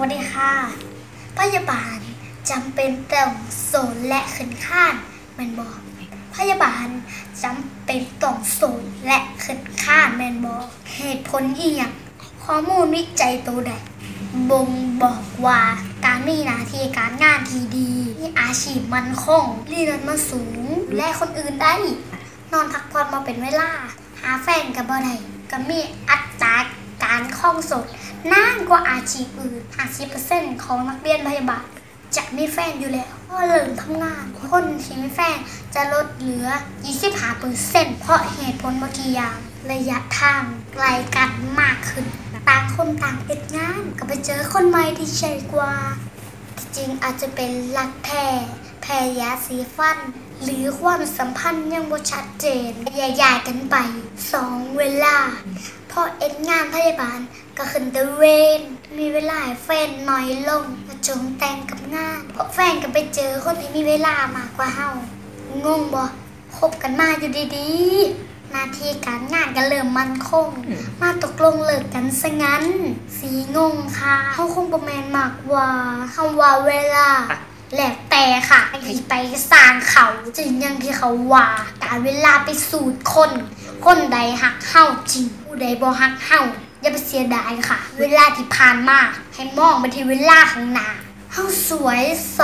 วัสดีค่ะ พยาบาลจำเป็นต้องโสนและขึ้นข้านแมนบอก พยาบาลจำเป็นต้องโสนและขึ้นข้านแมนบอก เหตุผลอีหยังข้อมูลวิจัยตัวใดบ่งบอกว่าการมีหน้าที่การงานที่ดี มีอาชีพมันคงเรียนมาสูง และคนอื่นได้ นอนพักผ่อนมาเป็นเวลา หาแฟนกับบ่ได้ก็มีอัตราารคล่องสดนานกว่าอาชีพอื่น50%ของนักเรียนพยาบาลจะมีแฟนอยู่แล้วพอเริ่มทำงาน คนที่มีแฟนจะลดเหลือ 25%เซ็นต์เพราะเหตุผลบางทีอย่างระยะทางไกลกันมากขึ้น ต่างคนต่างเอ็ดงาน ก็ไปเจอคนใหม่ที่ใช่กว่า จริงอาจจะเป็นหลักแท้แพ้ยาสีฟัน หรือความสัมพันธ์ยังบ่ชัดเจนแยกๆกันไปสองเวลา พอเอ็ดงานพยาบาลก็ขึ้นตะเวน มีเวลาให้แฟนน้อยลงก็จงแต่งกับงาน เพราะแฟนก็ไปเจอคนที่มีเวลามากกว่าเฮางงบ่คบกันมาอยู่ดีๆหน้าที่การงานก็เริ่มมั่นคง มาตกลงเลิกกันซะงั้น สีงงค่ะเฮาคงประแมนมากกว่าคำว่าเวลา แล้วแต่ค่ะที่ไปสร้างเขาจึงอยังที่เขาว่าการเวลาไปสูตรคน คนใดหักเฮาจริง ผู้ใดบ่หักเฮาอย่าไปเสียดายค่ะ เวลาที่ผ่านมาให้มองไปที่เวลาข้างหน้าเฮาสวยใส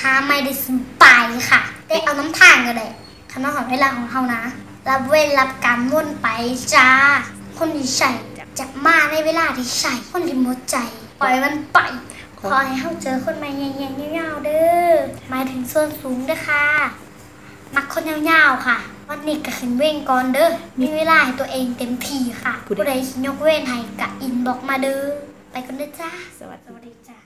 หาไม่ได้สบายค่ะ ได้เอาน้ำทางก็ได้คำนองของเวลาของเฮานะ รับเวลรับการวนไปจ้า คนที่ใช่จะมาในเวลาที่ใช่คนที่หมดใจ ปล่อยมันไป ขอให้เฮาเจอคนใหม่ใหญ่ๆยาวๆเด้อ หมายถึงส่วนสูงเด้อค่ะ มักคนยาวๆค่ะ วันนี้ก็ขึ้นเว้งก่อนเด้อ มีเวลาให้ตัวเองเต็มที่ค่ะ ผู้ใดผู้ใดสิยกเว้นให้กะอินบอกมาเด้อ ไปกันเด้อจ้า สวัสดีสวัสดีจ้า